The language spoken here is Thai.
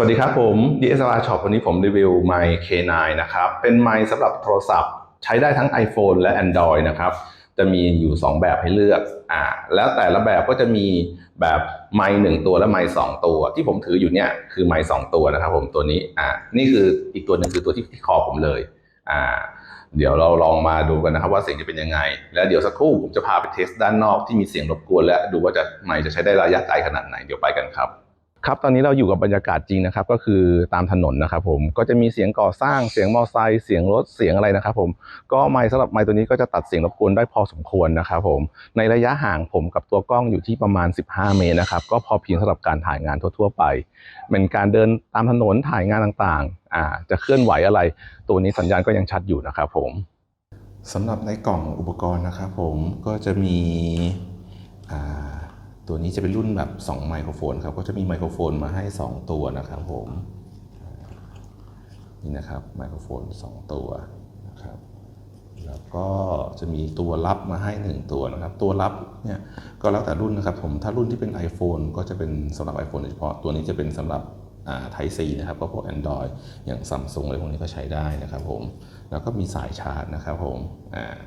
สวัสดีครับผม DSLR Shop วันนี้ผมรีวิว ไมค์ K9 นะครับ เป็นไมค์สำหรับโทรศัพท์ ใช้ได้ทั้ง iPhone และ Android นะครับ จะมีอยู่ 2 แบบให้เลือก อ่า แล้วแต่ละแบบก็จะมีแบบไมค์หนึ่งตัวและไมค์สองตัว ที่ผมถืออยู่เนี่ยคือไมค์สองตัวนะครับผมตัวนี้ อ่า นี่คืออีกตัวหนึ่งคือตัวที่ที่คอผมเลย อ่า เดี๋ยวเราลองมาดูกันนะครับว่าเสียงจะเป็นยังไง แล้วเดี๋ยวสักครู่ผมจะพาไปเทสด้านนอกที่มีเสียงรบกวนและดูว่าจะไมค์จะใช้ได้ระยะไกลขนาดไหน เดี๋ยวไปกันครับ ครับตอนนี้เราอยู่กับบรรยากาศจริงนะครับ ก็คือตามถนนนะครับผมก็จะมีเสียงก่อสร้างเสียงมอเตอร์ไซค์เสียงรถเสียงอะไรนะครับผมก็ไมค์สำหรับไมค์ตัวนี้ก็จะตัดเสียงรบกวนได้พอสมควรนะครับผมในระยะห่างผมกับตัวกล้องอยู่ที่ประมาณ 15 เมตรนะครับก็พอเพียงสำหรับการถ่ายงานทั่ว ๆ ไป เป็นการเดินตามถนนถ่ายงานต่างๆอ่าจะเคลื่อนไหวอะไร ตัวนี้สัญญาณก็ยังชัดอยู่นะครับผมสำหรับในกล่องอุปกรณ์นะครับผมก็จะมีอ่า ตัวนี้จะเป็นรุ่นแบบ 2 ไมโครโฟนครับ ก็จะมีไมโครโฟนมาให้ 2 ตัวนะครับผม นี่นะครับไมโครโฟน 2 ตัวนะครับ แล้วก็จะมีตัวรับมาให้ 1 ตัวนะครับ ตัวรับเนี่ยก็แล้วแต่รุ่นนะครับผม ถ้ารุ่นที่เป็น iPhone ก็จะเป็นสำหรับ iPhone โดยเฉพาะ ตัวนี้จะเป็นสำหรับอ่า Type C นะครับ ก็พวก Android อย่าง Samsung อะไรพวกนี้ก็ใช้ได้นะครับผม แล้วก็มีสายชาร์จนะครับผม อ่า